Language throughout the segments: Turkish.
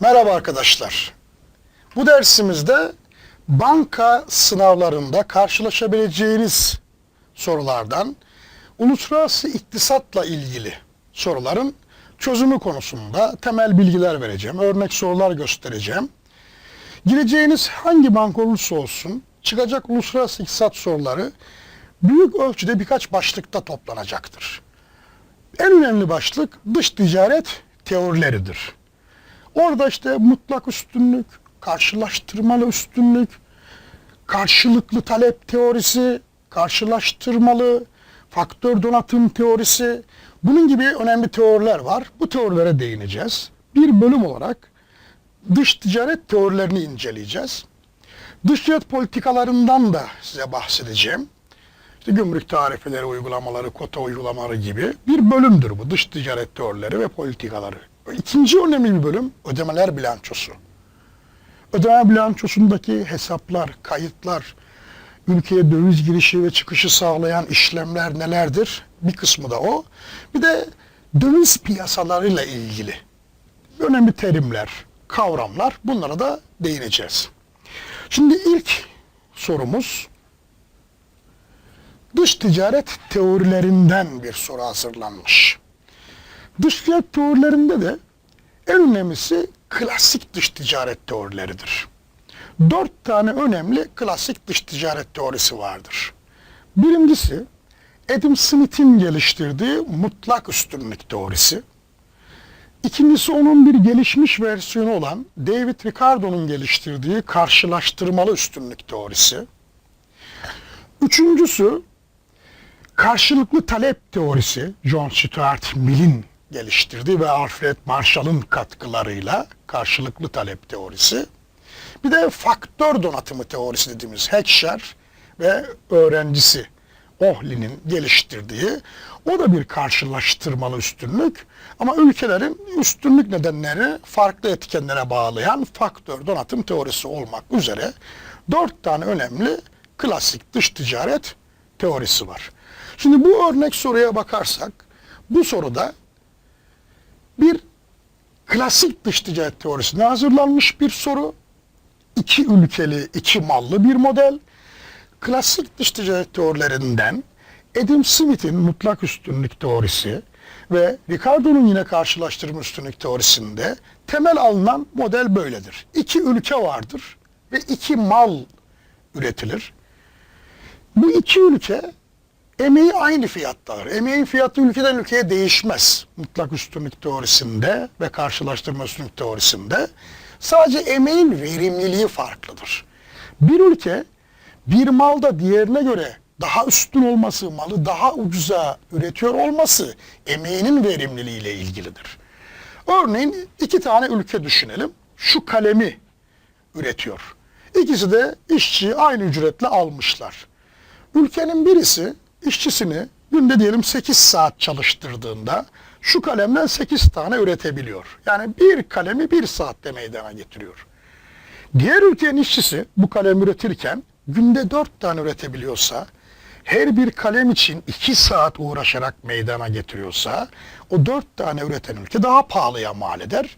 Merhaba arkadaşlar. Bu dersimizde banka sınavlarında karşılaşabileceğiniz sorulardan uluslararası iktisatla ilgili soruların çözümü konusunda temel bilgiler vereceğim. Örnek sorular göstereceğim. Gireceğiniz hangi banka olursa olsun çıkacak uluslararası iktisat soruları büyük ölçüde birkaç başlıkta toplanacaktır. En önemli başlık dış ticaret teorileridir. Orada işte mutlak üstünlük, karşılaştırmalı üstünlük, karşılıklı talep teorisi, karşılaştırmalı faktör donatım teorisi, bunun gibi önemli teoriler var. Bu teorilere değineceğiz. Bir bölüm olarak dış ticaret teorilerini inceleyeceğiz. Dış ticaret politikalarından da size bahsedeceğim. İşte gümrük tarifeleri uygulamaları, kota uygulamaları gibi bir bölümdür bu dış ticaret teorileri ve politikaları. İkinci önemli bir bölüm ödemeler bilançosu. Ödeme bilançosundaki hesaplar, kayıtlar, ülkeye döviz girişi ve çıkışı sağlayan işlemler nelerdir? Bir kısmı da o. Bir de döviz piyasalarıyla ilgili önemli terimler, kavramlar bunlara da değineceğiz. Şimdi ilk sorumuz dış ticaret teorilerinden bir soru hazırlanmış. Dış ticaret teorilerinde de en önemlisi klasik dış ticaret teorileridir. Dört tane önemli klasik dış ticaret teorisi vardır. Birincisi Adam Smith'in geliştirdiği mutlak üstünlük teorisi. İkincisi onun bir gelişmiş versiyonu olan David Ricardo'nun geliştirdiği karşılaştırmalı üstünlük teorisi. Üçüncüsü karşılıklı talep teorisi John Stuart Mill'in geliştirdiği ve Alfred Marshall'ın katkılarıyla karşılıklı talep teorisi. Bir de faktör donatımı teorisi dediğimiz Heckscher ve öğrencisi Ohli'nin geliştirdiği o da bir karşılaştırmalı üstünlük ama ülkelerin üstünlük nedenlerini farklı etkenlere bağlayan faktör donatım teorisi olmak üzere dört tane önemli klasik dış ticaret teorisi var. Şimdi bu örnek soruya bakarsak bu soruda bir klasik dış ticaret teorisine hazırlanmış bir soru. iki ülkeli, iki mallı bir model. Klasik dış ticaret teorilerinden Adam Smith'in mutlak üstünlük teorisi ve Ricardo'nun yine karşılaştırma üstünlük teorisinde temel alınan model böyledir. İki ülke vardır ve iki mal üretilir. Bu iki ülke emeği aynı fiyattalar. Emeğin fiyatı ülkeden ülkeye değişmez. Mutlak üstünlük teorisinde ve karşılaştırma üstünlük teorisinde sadece emeğin verimliliği farklıdır. Bir ülke bir malda diğerine göre daha üstün olması, malı daha ucuza üretiyor olması emeğinin verimliliği ile ilgilidir. Örneğin iki tane ülke düşünelim. Şu kalemi üretiyor. İkisi de işçiyi aynı ücretle almışlar. Ülkenin birisi işçisini günde diyelim 8 saat çalıştırdığında şu kalemden 8 tane üretebiliyor. Yani bir kalemi bir saatte meydana getiriyor. Diğer ülkenin işçisi bu kalem üretirken günde 4 tane üretebiliyorsa her bir kalem için 2 saat uğraşarak meydana getiriyorsa o 4 tane üreten ülke daha pahalıya mal eder.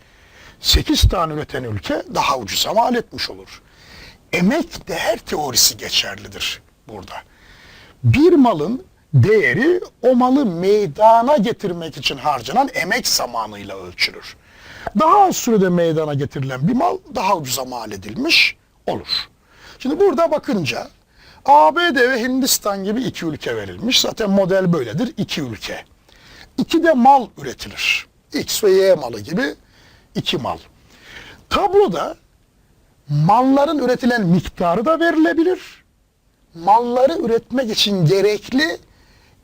8 tane üreten ülke daha ucuza mal etmiş olur. Emek değer teorisi geçerlidir burada bir malın değeri o malı meydana getirmek için harcanan emek zamanıyla ölçülür. Daha az sürede meydana getirilen bir mal daha ucuza mal edilmiş olur. Şimdi burada bakınca ABD ve Hindistan gibi iki ülke verilmiş. Zaten model böyledir. iki ülke. İki de mal üretilir. X ve Y malı gibi iki mal. Tabloda malların üretilen miktarı da verilebilir malları üretmek için gerekli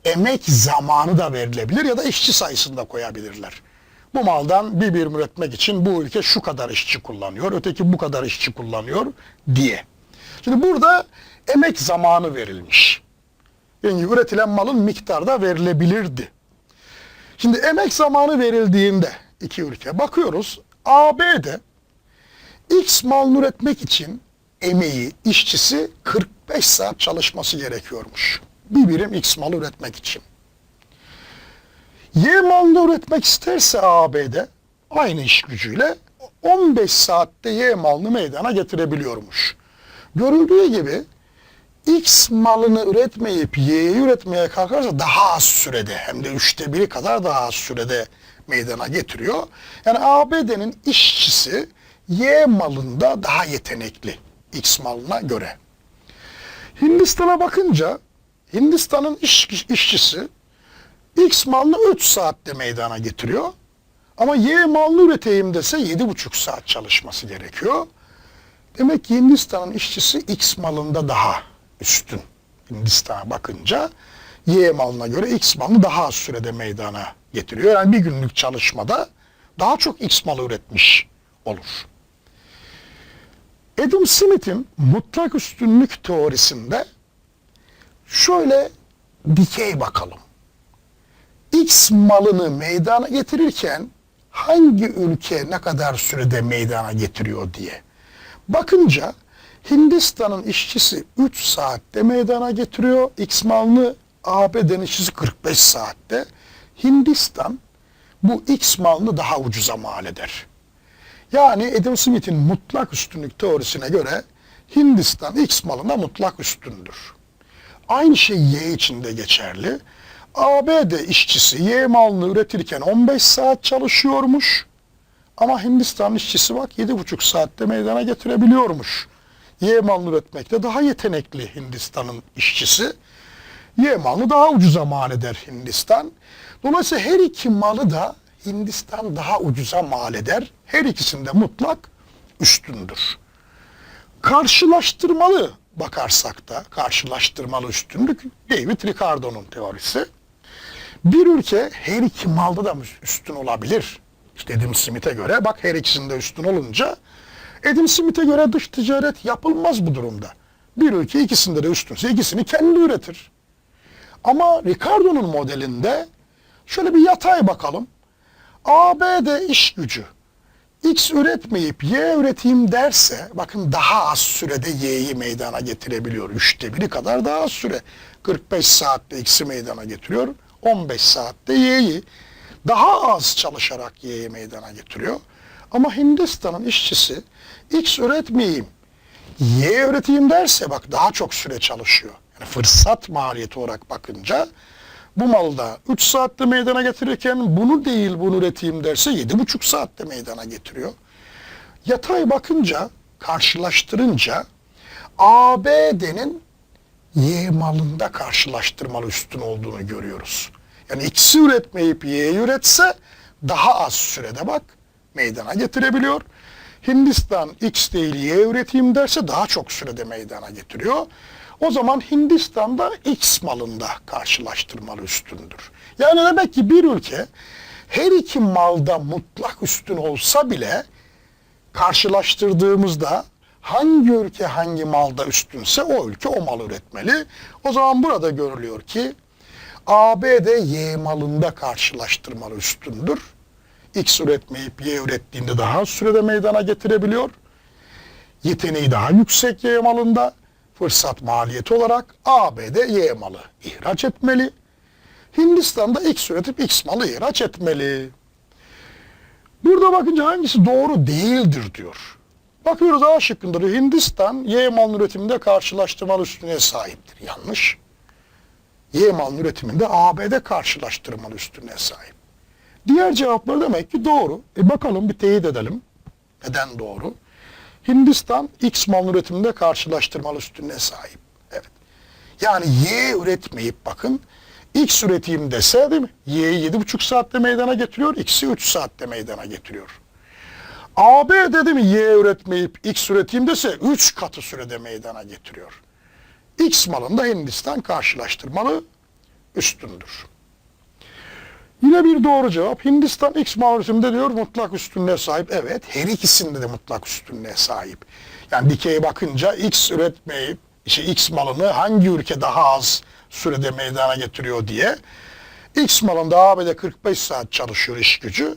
emek zamanı da verilebilir ya da işçi sayısını da koyabilirler. Bu maldan bir birim üretmek için bu ülke şu kadar işçi kullanıyor, öteki bu kadar işçi kullanıyor diye. Şimdi burada emek zamanı verilmiş. Yani üretilen malın miktarı da verilebilirdi. Şimdi emek zamanı verildiğinde iki ülke bakıyoruz ABD X malını üretmek için emeği, işçisi 45 saat çalışması gerekiyormuş. Bir birim X malı üretmek için. Y malını üretmek isterse ABD aynı iş gücüyle 15 saatte Y malını meydana getirebiliyormuş. Görüldüğü gibi X malını üretmeyip Y'yi üretmeye kalkarsa daha az sürede hem de üçte biri kadar daha az sürede meydana getiriyor. Yani ABD'nin işçisi Y malında daha yetenekli X malına göre. Hindistan'a bakınca Hindistan'ın iş, işçisi X malını 3 saatte meydana getiriyor. Ama Y malını üreteyim dese 7,5 saat çalışması gerekiyor. Demek ki Hindistan'ın işçisi X malında daha üstün. Hindistan'a bakınca Y malına göre X malını daha az sürede meydana getiriyor. Yani bir günlük çalışmada daha çok X malı üretmiş olur. Adam Smith'in mutlak üstünlük teorisinde şöyle dikey bakalım. X malını meydana getirirken hangi ülke ne kadar sürede meydana getiriyor diye. Bakınca Hindistan'ın işçisi 3 saatte meydana getiriyor. X malını ABD'nin işçisi 45 saatte. Hindistan bu X malını daha ucuza mal eder. Yani Adam Smith'in mutlak üstünlük teorisine göre Hindistan X malına mutlak üstündür. Aynı şey Y için de geçerli. ABD işçisi Y malını üretirken 15 saat çalışıyormuş. Ama Hindistan işçisi bak 7,5 saatte meydana getirebiliyormuş. Y malını üretmekte daha yetenekli Hindistan'ın işçisi. Y malını daha ucuza mal eder Hindistan. Dolayısıyla her iki malı da Hindistan daha ucuza mal eder. Her ikisinde mutlak üstündür. Karşılaştırmalı bakarsak da karşılaştırmalı üstünlük David Ricardo'nun teorisi. Bir ülke her iki malda da üstün olabilir. İşte Adam Smith'e göre bak her ikisinde üstün olunca Adam Smith'e göre dış ticaret yapılmaz bu durumda. Bir ülke ikisinde de üstünse ikisini kendi üretir. Ama Ricardo'nun modelinde şöyle bir yatay bakalım. ABD iş gücü X üretmeyip Y üreteyim derse bakın daha az sürede Y'yi meydana getirebiliyor. Üçte biri kadar daha az süre. 45 saatte X'i meydana getiriyor. 15 saatte Y'yi daha az çalışarak Y'yi meydana getiriyor. Ama Hindistan'ın işçisi X üretmeyeyim, Y üreteyim derse bak daha çok süre çalışıyor. Yani fırsat maliyeti olarak bakınca bu malda 3 saatte meydana getirirken bunu değil bunu üreteyim derse 7,5 saatte meydana getiriyor. Yatay bakınca, karşılaştırınca ABD'nin Y malında karşılaştırmalı üstün olduğunu görüyoruz. Yani X'i üretmeyip Y'yi üretse daha az sürede bak meydana getirebiliyor. Hindistan X değil Y üreteyim derse daha çok sürede meydana getiriyor. O zaman Hindistan'da X malında karşılaştırmalı üstündür. Yani demek ki bir ülke her iki malda mutlak üstün olsa bile karşılaştırdığımızda hangi ülke hangi malda üstünse o ülke o malı üretmeli. O zaman burada görülüyor ki ABD Y malında karşılaştırmalı üstündür. X üretmeyip Y ürettiğinde daha az sürede meydana getirebiliyor. Yeteneği daha yüksek Y malında. Fırsat maliyeti olarak ABD Y malı ihraç etmeli. Hindistan'da X üretip X malı ihraç etmeli. Burada bakınca hangisi doğru değildir diyor. Bakıyoruz A şıkkında diyor, Hindistan Y malının üretiminde karşılaştırmalı üstüne sahiptir. Yanlış. Y malının üretiminde ABD karşılaştırmalı üstüne sahip. Diğer cevaplar demek ki doğru. E bakalım bir teyit edelim. Neden doğru? Hindistan X malın üretiminde karşılaştırmalı üstünlüğe sahip. Evet. Yani Y üretmeyip bakın X üreteyim dese değil mi? Y'yi 7,5 saatte meydana getiriyor. X'i 3 saatte meydana getiriyor. AB dedi mi Y üretmeyip X üreteyim dese 3 katı sürede meydana getiriyor. X malında Hindistan karşılaştırmalı üstündür. Yine bir doğru cevap. Hindistan X mal üretiminde diyor mutlak üstünlüğe sahip. Evet her ikisinde de mutlak üstünlüğe sahip. Yani dikey bakınca X üretmeyip işte X malını hangi ülke daha az sürede meydana getiriyor diye. X malında ABD 45 saat çalışıyor iş gücü.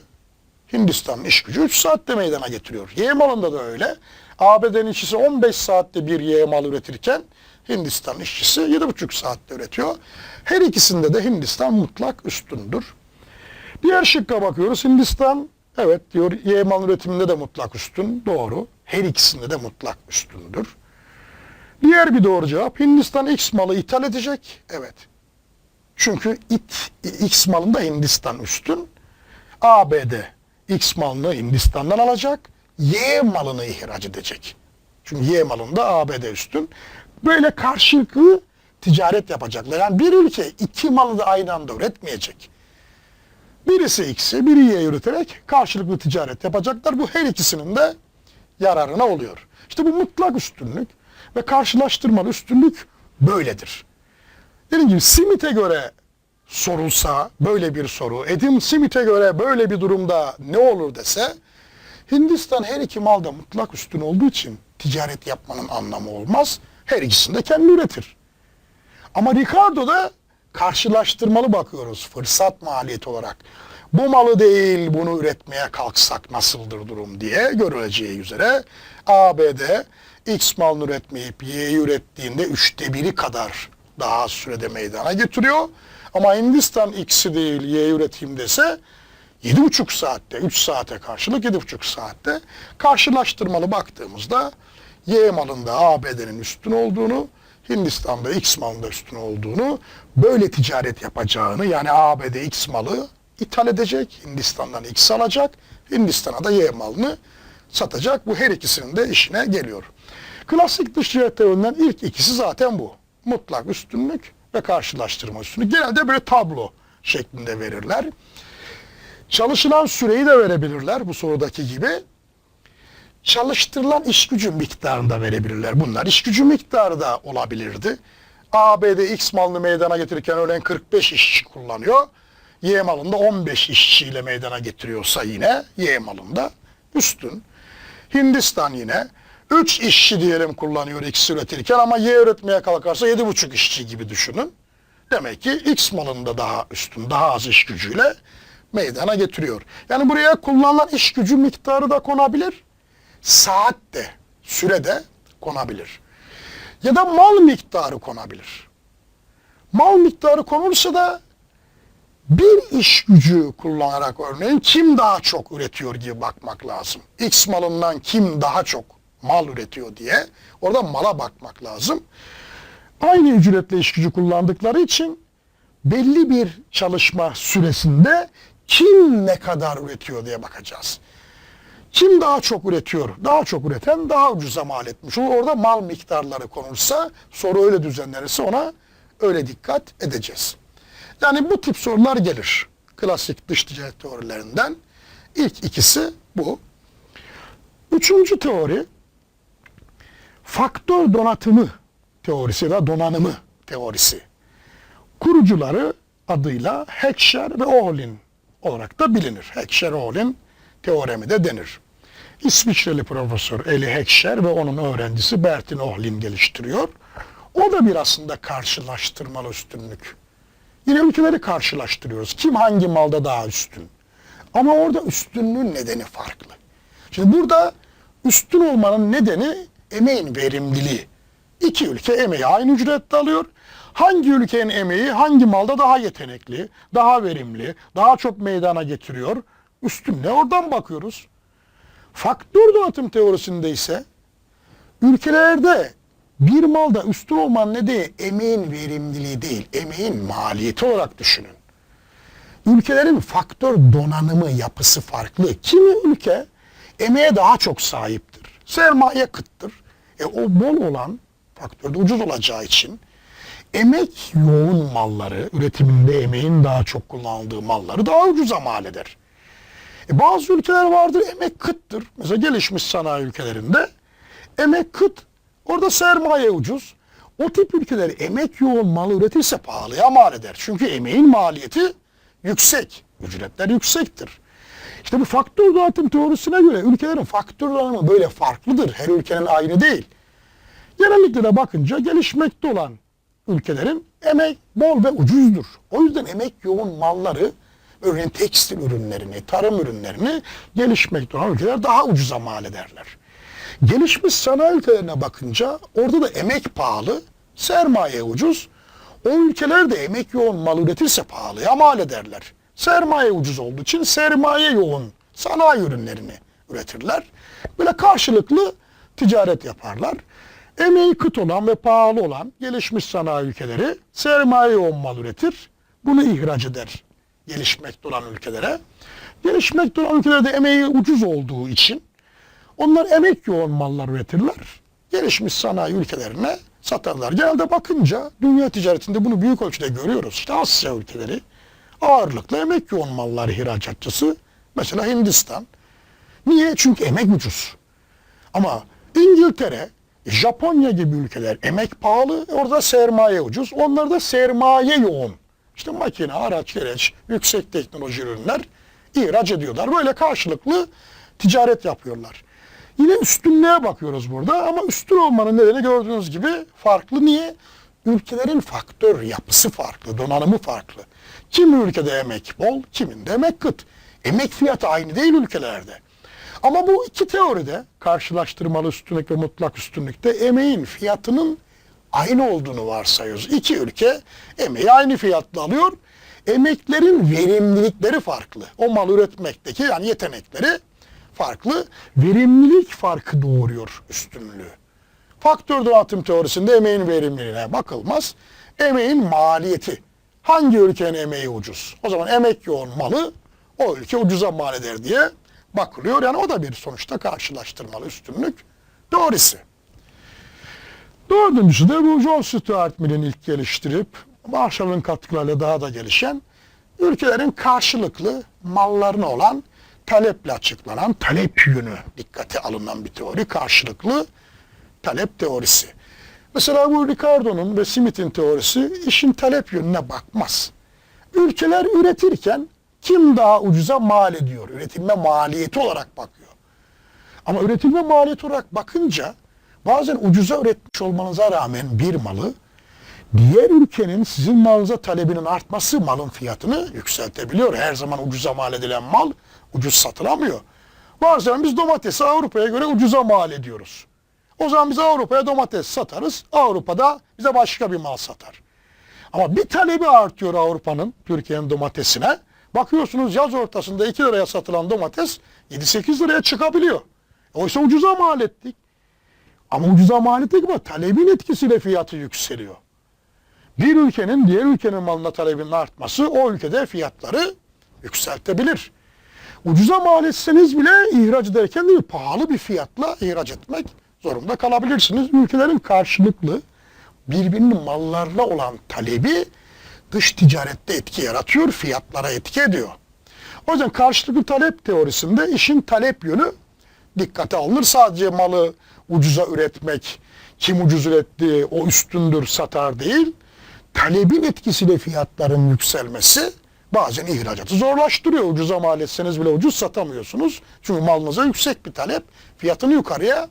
Hindistan'ın iş gücü 3 saatte meydana getiriyor. Y malında da öyle. ABD'nin işçisi 15 saatte bir Y mal üretirken Hindistan işçisi 7,5 saatte üretiyor. Her ikisinde de Hindistan mutlak üstündür. Diğer şıkka bakıyoruz. Hindistan Evet diyor Y mal üretiminde de mutlak üstün. Doğru. Her ikisinde de mutlak üstündür. Diğer bir doğru cevap Hindistan X malı ithal edecek. Evet. Çünkü it, X malında Hindistan üstün. ABD X malını Hindistan'dan alacak. Y malını ihraç edecek. Çünkü Y malında ABD üstün. Böyle karşılıklı ticaret yapacaklar. Yani bir ülke iki malı da aynı anda üretmeyecek. Birisi X'i, biri Y'yi üreterek karşılıklı ticaret yapacaklar. Bu her ikisinin de yararına oluyor. İşte bu mutlak üstünlük ve karşılaştırmalı üstünlük böyledir. Dediğim gibi Smith'e göre sorulsa böyle bir soru, Edim Smith'e göre böyle bir durumda ne olur dese, Hindistan her iki malda mutlak üstün olduğu için ticaret yapmanın anlamı olmaz. Her ikisini de kendi üretir. Ama Ricardo'da karşılaştırmalı bakıyoruz fırsat maliyeti olarak. Bu malı değil bunu üretmeye kalksak nasıldır durum diye görüleceği üzere ABD X malını üretmeyip Y'yi ürettiğinde üçte biri kadar daha sürede meydana getiriyor. Ama Hindistan X'i değil Y'yi üreteyim dese 7,5 saatte, 3 saate karşılık 7,5 saatte karşılaştırmalı baktığımızda Y malında ABD'nin üstün olduğunu, Hindistan'da X malında üstün olduğunu, böyle ticaret yapacağını yani ABD X malı ithal edecek, Hindistan'dan X alacak, Hindistan'a da Y malını satacak. Bu her ikisinin de işine geliyor. Klasik dış ticaret teorisinden ilk ikisi zaten bu. Mutlak üstünlük ve karşılaştırma üstünlük. Genelde böyle tablo şeklinde verirler. Çalışılan süreyi de verebilirler bu sorudaki gibi. Çalıştırılan iş gücü miktarında verebilirler. Bunlar iş gücü miktarı da olabilirdi. ABD X malını meydana getirirken örneğin 45 işçi kullanıyor. Y malında 15 işçiyle meydana getiriyorsa yine Y malında üstün. Hindistan yine 3 işçi diyelim kullanıyor X üretirken ama Y üretmeye kalkarsa 7,5 işçi gibi düşünün. Demek ki X malında daha üstün, daha az iş gücüyle meydana getiriyor. Yani buraya kullanılan iş gücü miktarı da konabilir. Saat de, süre de konabilir. Ya da mal miktarı konabilir. Mal miktarı konulsa da bir iş gücü kullanarak örneğin kim daha çok üretiyor diye bakmak lazım. X malından kim daha çok mal üretiyor diye orada mala bakmak lazım. Aynı ücretle iş gücü kullandıkları için belli bir çalışma süresinde kim ne kadar üretiyor diye bakacağız. Kim daha çok üretiyor? Daha çok üreten daha ucuza mal etmiş olur. Orada mal miktarları konulsa soru öyle düzenlenirse ona öyle dikkat edeceğiz. Yani bu tip sorular gelir. Klasik dış ticaret teorilerinden. İlk ikisi bu. Üçüncü teori faktör donatımı teorisi ya da donanımı teorisi. Kurucuları adıyla Heckscher ve Ohlin olarak da bilinir. Heckscher-Ohlin teoremi de denir. İsviçreli profesör Eli Heckscher ve onun öğrencisi Bertin Ohlin geliştiriyor. O da bir aslında karşılaştırmalı üstünlük. Yine ülkeleri karşılaştırıyoruz. Kim hangi malda daha üstün? Ama orada üstünlüğün nedeni farklı. Şimdi burada üstün olmanın nedeni emeğin verimliliği. İki ülke emeği aynı ücrette alıyor. Hangi ülkenin emeği hangi malda daha yetenekli, daha verimli, daha çok meydana getiriyor? Üstünlüğe oradan bakıyoruz. Faktör donatım teorisinde ise ülkelerde bir malda üstün olmanın nedeni emeğin verimliliği değil, emeğin maliyeti olarak düşünün. Ülkelerin faktör donanımı yapısı farklı. Kimi ülke emeğe daha çok sahiptir. Sermaye kıttır. E o bol olan faktörde ucuz olacağı için emek yoğun malları, üretiminde emeğin daha çok kullanıldığı malları daha ucuza mal eder. E bazı ülkeler vardır emek kıttır. Mesela gelişmiş sanayi ülkelerinde emek kıt. Orada sermaye ucuz. O tip ülkeler emek yoğun malı üretirse pahalıya mal eder. Çünkü emeğin maliyeti yüksek. Ücretler yüksektir. İşte bu faktör dağıtım teorisine göre ülkelerin faktör dağılımı böyle farklıdır. Her ülkenin aynı değil. Genellikle de bakınca gelişmekte olan ülkelerin emek bol ve ucuzdur. O yüzden emek yoğun malları örneğin tekstil ürünlerini, tarım ürünlerini gelişmekte olan ülkeler daha ucuza mal ederler. Gelişmiş sanayi ülkelerine bakınca orada da emek pahalı, sermaye ucuz. O ülkeler de emek yoğun mal üretirse pahalıya mal ederler. Sermaye ucuz olduğu için sermaye yoğun sanayi ürünlerini üretirler. Böyle karşılıklı ticaret yaparlar. Emeği kıt olan ve pahalı olan gelişmiş sanayi ülkeleri sermaye yoğun mal üretir. Bunu ihraç eder gelişmekte olan ülkelere. Gelişmekte olan ülkelerde emeği ucuz olduğu için onlar emek yoğun mallar üretirler. Gelişmiş sanayi ülkelerine satarlar. Genelde bakınca dünya ticaretinde bunu büyük ölçüde görüyoruz. İşte Asya ülkeleri ağırlıklı emek yoğun mallar ihracatçısı. Mesela Hindistan. Niye? Çünkü emek ucuz. Ama İngiltere, Japonya gibi ülkeler emek pahalı, orada sermaye ucuz. Onlarda sermaye yoğun. İşte makine, araç, gereç, yüksek teknoloji ürünler ihraç ediyorlar. Böyle karşılıklı ticaret yapıyorlar. Yine üstünlüğe bakıyoruz burada ama üstün olmanın nedeni gördüğünüz gibi farklı. Niye? Ülkelerin faktör yapısı farklı, donanımı farklı. Kimi ülkede emek bol, kiminde emek kıt. Emek fiyatı aynı değil ülkelerde. Ama bu iki teoride karşılaştırmalı üstünlük ve mutlak üstünlükte emeğin fiyatının aynı olduğunu varsayıyoruz. İki ülke emeği aynı fiyatla alıyor. Emeklerin verimlilikleri farklı. O mal üretmekteki yani yetenekleri farklı. Verimlilik farkı doğuruyor üstünlüğü. Faktör dağıtım teorisinde emeğin verimliliğine bakılmaz. Emeğin maliyeti. Hangi ülkenin emeği ucuz? O zaman emek yoğun malı o ülke ucuza mal eder diye bakılıyor. Yani o da bir sonuçta karşılaştırmalı üstünlük teorisi. Dördüncüsü de bu John Stuart Mill'in ilk geliştirip Marshall'ın katkılarıyla daha da gelişen ülkelerin karşılıklı mallarına olan taleple açıklanan talep yönü dikkate alınan bir teori. Karşılıklı talep teorisi. Mesela bu Ricardo'nun ve Smith'in teorisi işin talep yönüne bakmaz. Ülkeler üretirken kim daha ucuza mal ediyor? Üretilme maliyeti olarak bakıyor. Ama üretilme maliyeti olarak bakınca bazen ucuza üretmiş olmanıza rağmen bir malı diğer ülkenin sizin malınıza talebinin artması malın fiyatını yükseltebiliyor. Her zaman ucuza mal edilen mal ucuz satılamıyor. Bazen biz domatesi Avrupa'ya göre ucuza mal ediyoruz. O zaman biz Avrupa'ya domates satarız. Avrupa'da bize başka bir mal satar. Ama bir talebi artıyor Avrupa'nın Türkiye'nin domatesine. Bakıyorsunuz yaz ortasında 2 liraya satılan domates 7-8 liraya çıkabiliyor. Oysa ucuza mal ettik. Ama ucuza mal ettik ama talebin etkisiyle fiyatı yükseliyor. Bir ülkenin diğer ülkenin malına talebinin artması o ülkede fiyatları yükseltebilir. Ucuza mal etseniz bile ihraç ederken değil pahalı bir fiyatla ihraç etmek zorunda kalabilirsiniz. Ülkelerin karşılıklı birbirinin mallarına olan talebi dış ticarette etki yaratıyor, fiyatlara etki ediyor. O yüzden karşılıklı talep teorisinde işin talep yönü dikkate alınır. Sadece malı ucuza üretmek, kim ucuz üretti o üstündür satar değil. Talebin etkisiyle fiyatların yükselmesi bazen ihracatı zorlaştırıyor. Ucuza mal etseniz bile ucuz satamıyorsunuz. Çünkü malınıza yüksek bir talep fiyatını yukarıya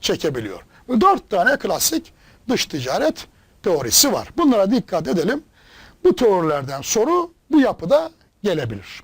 çekebiliyor. Bu dört tane klasik dış ticaret teorisi var. Bunlara dikkat edelim. Bu teorilerden soru bu yapıda gelebilir.